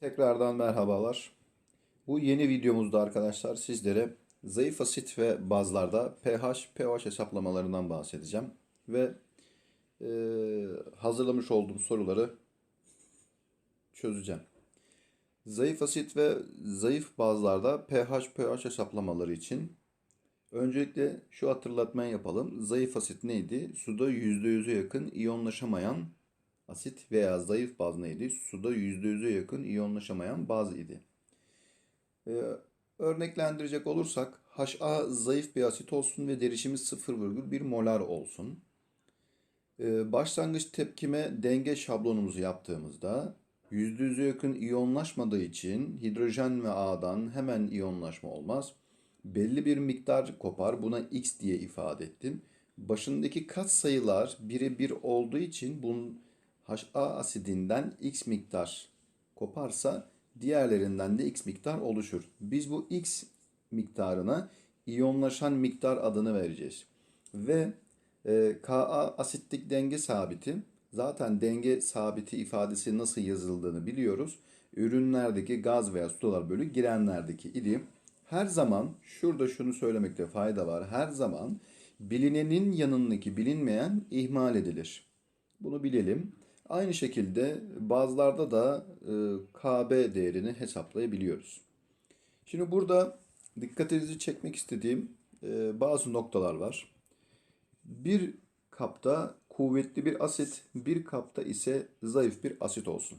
Tekrardan merhabalar. Bu yeni videomuzda arkadaşlar sizlere zayıf asit ve bazlarda pH, pH hesaplamalarından bahsedeceğim. Ve e, hazırlamış olduğum soruları çözeceğim. Zayıf asit ve zayıf bazlarda pH, pH hesaplamaları için öncelikle şu hatırlatmayı yapalım. Zayıf asit neydi? Suda %100'e yakın iyonlaşamayan asit veya zayıf baz neydi? Suda %100'e yakın iyonlaşamayan baz idi. Ee, örneklendirecek olursak HA zayıf bir asit olsun ve derişimi 0,1 molar olsun. Ee, başlangıç tepkime denge şablonumuzu yaptığımızda %100'e yakın iyonlaşmadığı için hidrojen ve A'dan hemen iyonlaşma olmaz. Belli bir miktar kopar. Buna X diye ifade ettim. Başındaki kat sayılar bire bir olduğu için bunun HA asidinden X miktar koparsa diğerlerinden de X miktar oluşur. Biz bu X miktarına iyonlaşan miktar adını vereceğiz. Ve e, Ka asitlik denge sabiti zaten denge sabiti ifadesi nasıl yazıldığını biliyoruz. Ürünlerdeki gaz veya sular bölü girenlerdeki idi. Her zaman şurada şunu söylemekte fayda var. Her zaman bilinenin yanındaki bilinmeyen ihmal edilir. Bunu bilelim. Aynı şekilde bazılarda da e, KB değerini hesaplayabiliyoruz. Şimdi burada dikkatinizi çekmek istediğim e, bazı noktalar var. Bir kapta kuvvetli bir asit, bir kapta ise zayıf bir asit olsun.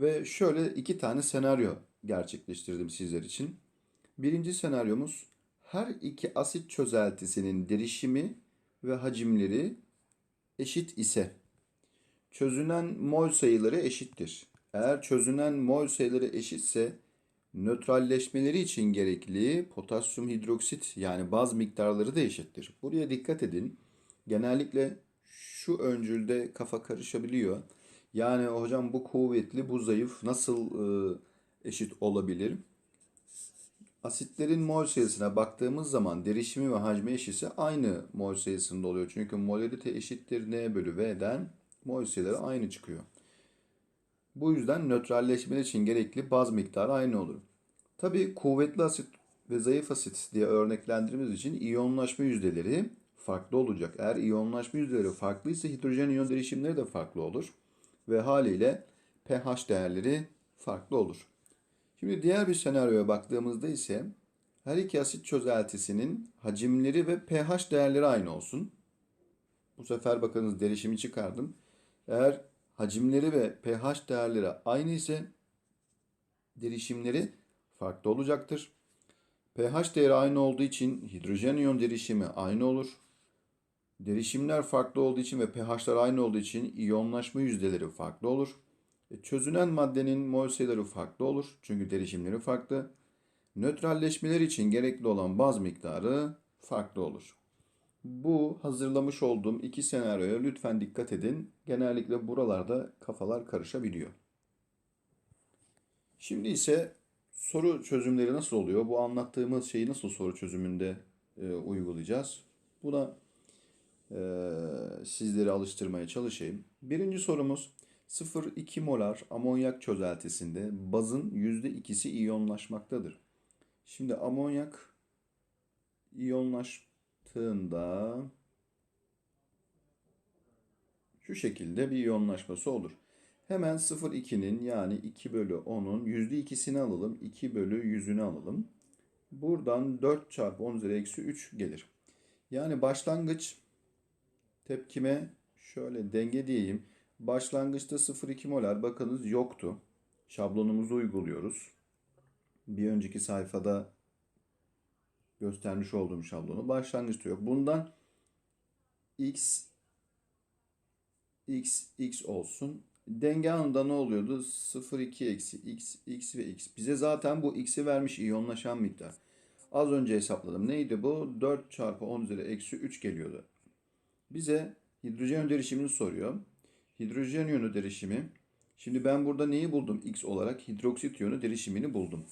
Ve şöyle iki tane senaryo gerçekleştirdim sizler için. Birinci senaryomuz her iki asit çözeltisinin derişimi ve hacimleri eşit ise çözünen mol sayıları eşittir. Eğer çözünen mol sayıları eşitse nötralleşmeleri için gerekli potasyum hidroksit yani baz miktarları da eşittir. Buraya dikkat edin. Genellikle şu öncülde kafa karışabiliyor. Yani hocam bu kuvvetli, bu zayıf nasıl e, eşit olabilir? Asitlerin mol sayısına baktığımız zaman derişimi ve hacmi eşitse aynı mol sayısında oluyor. Çünkü molarite eşittir N bölü V'den sayıları aynı çıkıyor. Bu yüzden nötralleşme için gerekli baz miktarı aynı olur. Tabi kuvvetli asit ve zayıf asit diye örneklendirmemiz için iyonlaşma yüzdeleri farklı olacak. Eğer iyonlaşma yüzdeleri farklıysa hidrojen iyon derişimleri de farklı olur. Ve haliyle pH değerleri farklı olur. Şimdi diğer bir senaryoya baktığımızda ise her iki asit çözeltisinin hacimleri ve pH değerleri aynı olsun. Bu sefer bakınız derişimi çıkardım. Eğer hacimleri ve pH değerleri aynı ise derişimleri farklı olacaktır. pH değeri aynı olduğu için hidrojen iyon derişimi aynı olur. Derişimler farklı olduğu için ve pH'lar aynı olduğu için iyonlaşma yüzdeleri farklı olur. E, çözünen maddenin mol sayıları farklı olur. Çünkü derişimleri farklı. Nötralleşmeler için gerekli olan baz miktarı farklı olur. Bu hazırlamış olduğum iki senaryoya lütfen dikkat edin. Genellikle buralarda kafalar karışabiliyor. Şimdi ise soru çözümleri nasıl oluyor? Bu anlattığımız şeyi nasıl soru çözümünde e, uygulayacağız? Buna e, sizleri alıştırmaya çalışayım. Birinci sorumuz 0,2 molar amonyak çözeltisinde bazın %2'si iyonlaşmaktadır. Şimdi amonyak iyonlaştığında şu şekilde bir iyonlaşması olur. Hemen 0,2'nin yani 2 bölü 10'un %2'sini alalım. 2 bölü 100'ünü alalım. Buradan 4 çarpı 10 üzeri eksi 3 gelir. Yani başlangıç tepkime şöyle denge diyeyim. Başlangıçta 0,2 molar bakınız yoktu. Şablonumuzu uyguluyoruz. Bir önceki sayfada göstermiş olduğum şablonu başlangıçta yok. Bundan x x x olsun. Denge anında ne oluyordu? 0,2 eksi x, x ve x. Bize zaten bu x'i vermiş iyonlaşan miktar. Az önce hesapladım. Neydi bu? 4 çarpı 10 üzeri eksi 3 geliyordu. Bize hidrojen derişimini soruyor. Hidrojen iyonu derişimi. Şimdi ben burada neyi buldum? X olarak hidroksit iyonu derişimini buldum.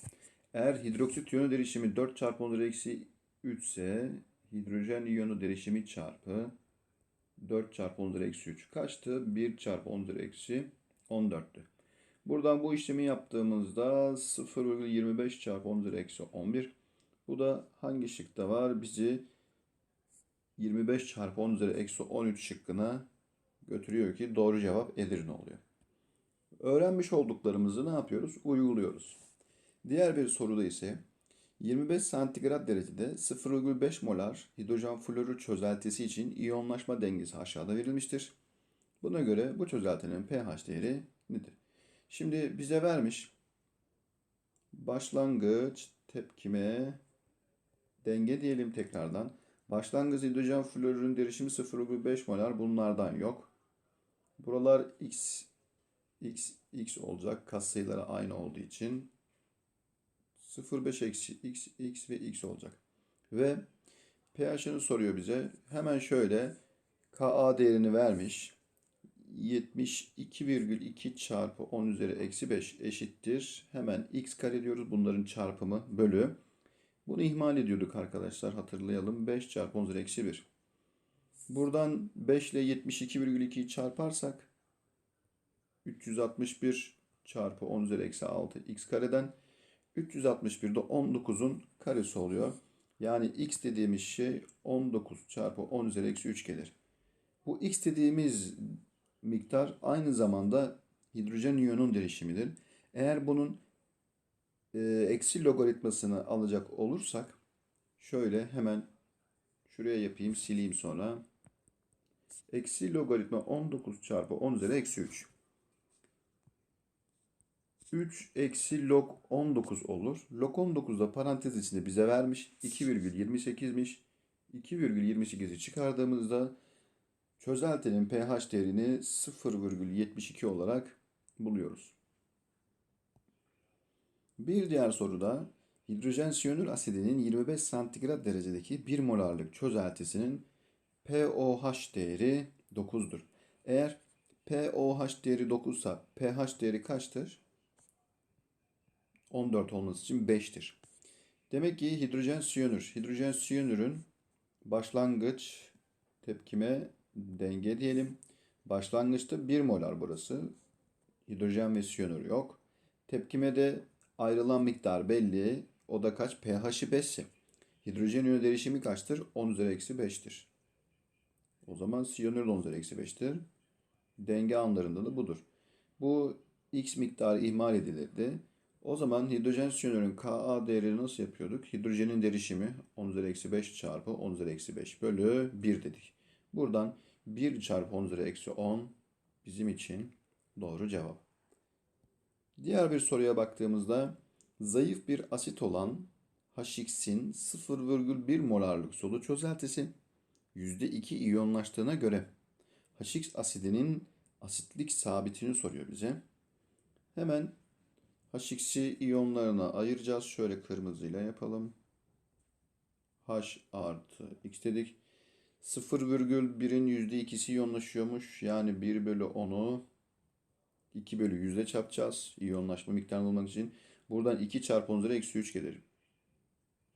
Eğer hidroksit iyonu derişimi 4 çarpı 10 eksi 3 ise hidrojen iyonu derişimi çarpı 4 çarpı 10 eksi 3 kaçtı? 1 çarpı 10 eksi 14'tü. Buradan bu işlemi yaptığımızda 0,25 çarpı 10 üzeri eksi 11. Bu da hangi şıkta var? Bizi 25 çarpı 10 üzeri eksi 13 şıkkına götürüyor ki doğru cevap Edirne oluyor. Öğrenmiş olduklarımızı ne yapıyoruz? Uyguluyoruz. Diğer bir soruda ise 25 santigrat derecede 0,5 molar hidrojen florür çözeltisi için iyonlaşma dengesi aşağıda verilmiştir. Buna göre bu çözeltinin pH değeri nedir? Şimdi bize vermiş başlangıç tepkime denge diyelim tekrardan. Başlangıç hidrojen florürün derişimi 0,5 molar bunlardan yok. Buralar x x x olacak katsayıları aynı olduğu için 0,5 eksi x x ve x olacak. Ve pH'ını soruyor bize. Hemen şöyle Ka değerini vermiş. 72,2 çarpı 10 üzeri eksi 5 eşittir. Hemen x kare diyoruz. Bunların çarpımı bölü. Bunu ihmal ediyorduk arkadaşlar. Hatırlayalım. 5 çarpı 10 üzeri eksi 1. Buradan 5 ile 72,2'yi çarparsak 361 çarpı 10 üzeri eksi 6 x kareden 361 de 19'un karesi oluyor. Yani x dediğimiz şey 19 çarpı 10 üzeri eksi 3 gelir. Bu x dediğimiz miktar aynı zamanda hidrojen iyonun derişimidir. Eğer bunun e, eksi logaritmasını alacak olursak şöyle hemen şuraya yapayım sileyim sonra. Eksi logaritma 19 çarpı 10 üzeri eksi 3. 3 eksi log 19 olur. Log 19 da parantez içinde bize vermiş. 2,28'miş. 2,28'i çıkardığımızda çözeltinin pH değerini 0,72 olarak buluyoruz. Bir diğer soruda hidrojen siyanür asidinin 25 santigrat derecedeki 1 molarlık çözeltisinin pOH değeri 9'dur. Eğer pOH değeri 9 ise pH değeri kaçtır? 14 olması için 5'tir. Demek ki hidrojen siyanür. Hidrojen siyanürün başlangıç tepkime denge diyelim. Başlangıçta 1 molar burası. Hidrojen ve siyanür yok. Tepkimede ayrılan miktar belli. O da kaç? pH'i 5'si. Hidrojen iyonu derişimi kaçtır? 10 üzeri eksi 5'tir. O zaman siyanür de 10 üzeri eksi 5'tir. Denge anlarında da budur. Bu x miktarı ihmal edilirdi. O zaman hidrojen siyanürün Ka değerini nasıl yapıyorduk? Hidrojenin derişimi 10 üzeri eksi 5 çarpı 10 üzeri eksi 5 bölü 1 dedik. Buradan 1 çarpı 10 üzeri eksi 10 bizim için doğru cevap. Diğer bir soruya baktığımızda zayıf bir asit olan HX'in 0,1 molarlık solu çözeltisi %2 iyonlaştığına göre HX asidinin asitlik sabitini soruyor bize. Hemen HX'i iyonlarına ayıracağız. Şöyle kırmızıyla yapalım. H artı X dedik. 0,1'in %2'si iyonlaşıyormuş. Yani 1 bölü 10'u 2 bölü 100'e çarpacağız. İyonlaşma miktarını bulmak için. Buradan 2 çarpı 10 üzeri eksi 3 gelir.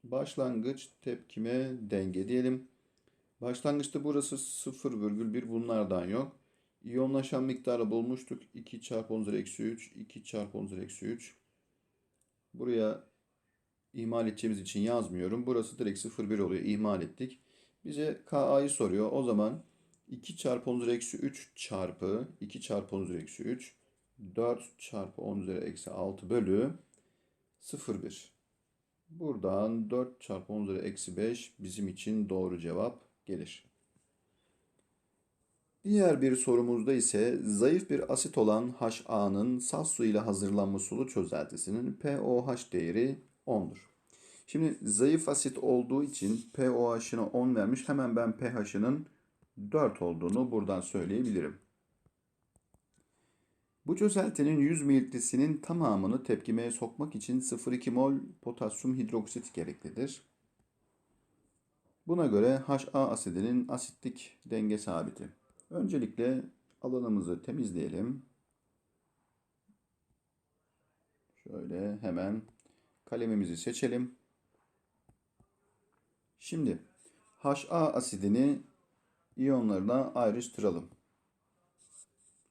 Başlangıç tepkime denge diyelim. Başlangıçta burası 0,1 bunlardan yok. İyonlaşan miktarı bulmuştuk. 2 çarpı 10 üzeri eksi 3. 2 çarpı 10 üzeri eksi 3. Buraya ihmal edeceğimiz için yazmıyorum. Burası direkt 0,1 oluyor. İhmal ettik. Bize Ka'yı soruyor. O zaman 2 çarpı 10 üzeri eksi 3 çarpı 2 çarpı 10 üzeri eksi 3 4 çarpı 10 üzeri eksi 6 bölü 0,1. Buradan 4 çarpı 10 üzeri eksi 5 bizim için doğru cevap gelir. Diğer bir sorumuzda ise zayıf bir asit olan HA'nın saf su ile hazırlanmış sulu çözeltisinin pOH değeri 10'dur. Şimdi zayıf asit olduğu için pOH'ına 10 vermiş. Hemen ben pH'ının 4 olduğunu buradan söyleyebilirim. Bu çözeltinin 100 mililitresinin tamamını tepkimeye sokmak için 0,2 mol potasyum hidroksit gereklidir. Buna göre HA asidinin asitlik denge sabiti. Öncelikle alanımızı temizleyelim. Şöyle hemen kalemimizi seçelim. Şimdi HA asidini iyonlarına ayrıştıralım.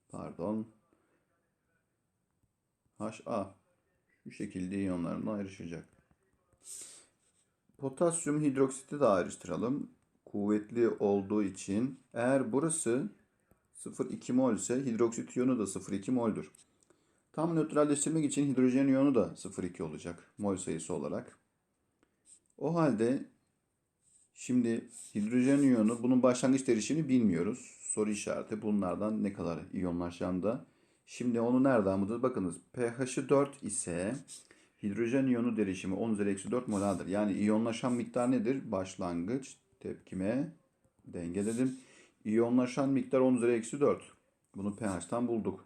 Pardon. Ha şu şekilde iyonlarına ayrışacak. Potasyum hidroksiti de ayrıştıralım. Kuvvetli olduğu için eğer burası 0,2 mol ise hidroksit iyonu da 0,2 mol'dur. Tam nötralleştirmek için hidrojen iyonu da 0,2 olacak mol sayısı olarak. O halde şimdi hidrojen iyonu bunun başlangıç derişimini bilmiyoruz. Soru işareti bunlardan ne kadar iyonlaşan da. Şimdi onu nereden bulacağız? Bakınız pH'i 4 ise hidrojen iyonu derişimi 10 üzeri eksi 4 molardır. Yani iyonlaşan miktar nedir? Başlangıç tepkime denge dedim. İyonlaşan miktar 10 üzeri eksi 4. Bunu pH'tan bulduk.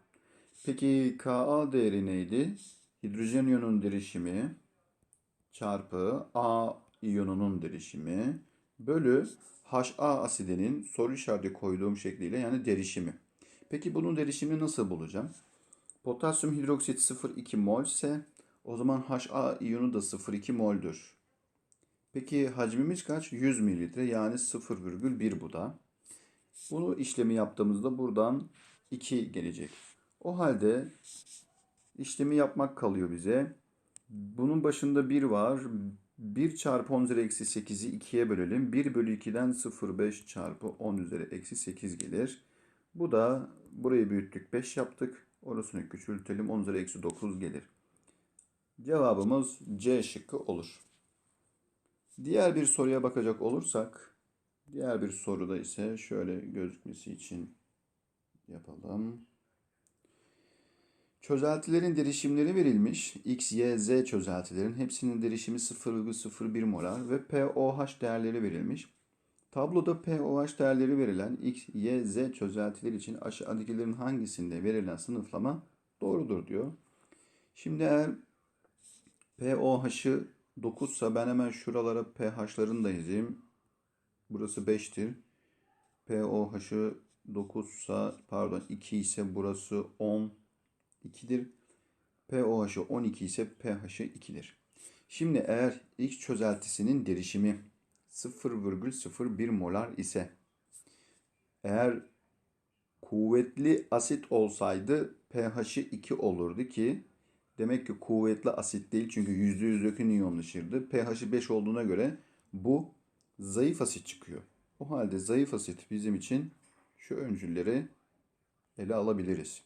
Peki Ka değeri neydi? Hidrojen iyonunun derişimi çarpı A iyonunun derişimi bölü HA asidinin soru işareti koyduğum şekliyle yani derişimi. Peki bunun derişimini nasıl bulacağım? Potasyum hidroksit 0,2 mol ise o zaman HA iyonu da 0,2 mol'dür. Peki hacmimiz kaç? 100 mililitre yani 0,1 bu da. Bunu işlemi yaptığımızda buradan 2 gelecek. O halde işlemi yapmak kalıyor bize. Bunun başında 1 var. 1 çarpı 10 üzeri eksi 8'i 2'ye bölelim. 1 bölü 2'den 0,5 çarpı 10 üzeri eksi 8 gelir. Bu da burayı büyüttük 5 yaptık. Orasını küçültelim 10 üzeri eksi 9 gelir. Cevabımız C şıkkı olur. Diğer bir soruya bakacak olursak, diğer bir soruda ise şöyle gözükmesi için yapalım. Çözeltilerin derişimleri verilmiş. X, Y, Z çözeltilerin hepsinin derişimi 0,01 molar ve pOH değerleri verilmiş. Tabloda pOH değerleri verilen X, Y, Z çözeltiler için aşağıdakilerin hangisinde verilen sınıflama doğrudur diyor. Şimdi eğer pOH'ı 9 ise ben hemen şuralara pH'larını da yazayım. Burası 5'tir. pOH'ı 9 ise pardon 2 ise burası 10 2'dir. pOH'ı 12 ise pH'ı 2'dir. Şimdi eğer X çözeltisinin derişimi 0,01 molar ise eğer kuvvetli asit olsaydı pH'ı 2 olurdu ki demek ki kuvvetli asit değil çünkü %100 yakın iyonlaşırdı. pH'ı 5 olduğuna göre bu zayıf asit çıkıyor. O halde zayıf asit bizim için şu öncülleri ele alabiliriz.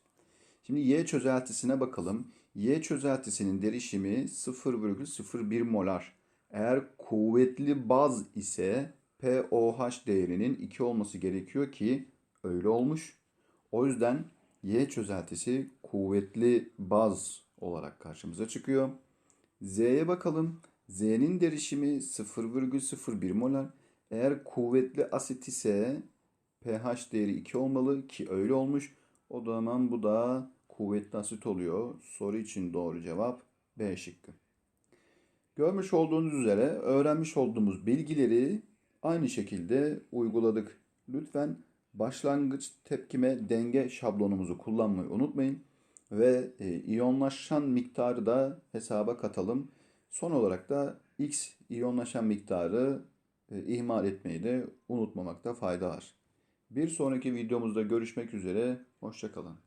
Şimdi Y çözeltisine bakalım. Y çözeltisinin derişimi 0,01 molar. Eğer kuvvetli baz ise pOH değerinin 2 olması gerekiyor ki öyle olmuş. O yüzden Y çözeltisi kuvvetli baz olarak karşımıza çıkıyor. Z'ye bakalım. Z'nin derişimi 0,01 molar. Eğer kuvvetli asit ise pH değeri 2 olmalı ki öyle olmuş. O zaman bu da kuvvetli asit oluyor. Soru için doğru cevap B şıkkı. Görmüş olduğunuz üzere öğrenmiş olduğumuz bilgileri aynı şekilde uyguladık. Lütfen başlangıç tepkime denge şablonumuzu kullanmayı unutmayın ve e, iyonlaşan miktarı da hesaba katalım. Son olarak da X iyonlaşan miktarı e, ihmal etmeyi de unutmamakta fayda var. Bir sonraki videomuzda görüşmek üzere. Hoşçakalın.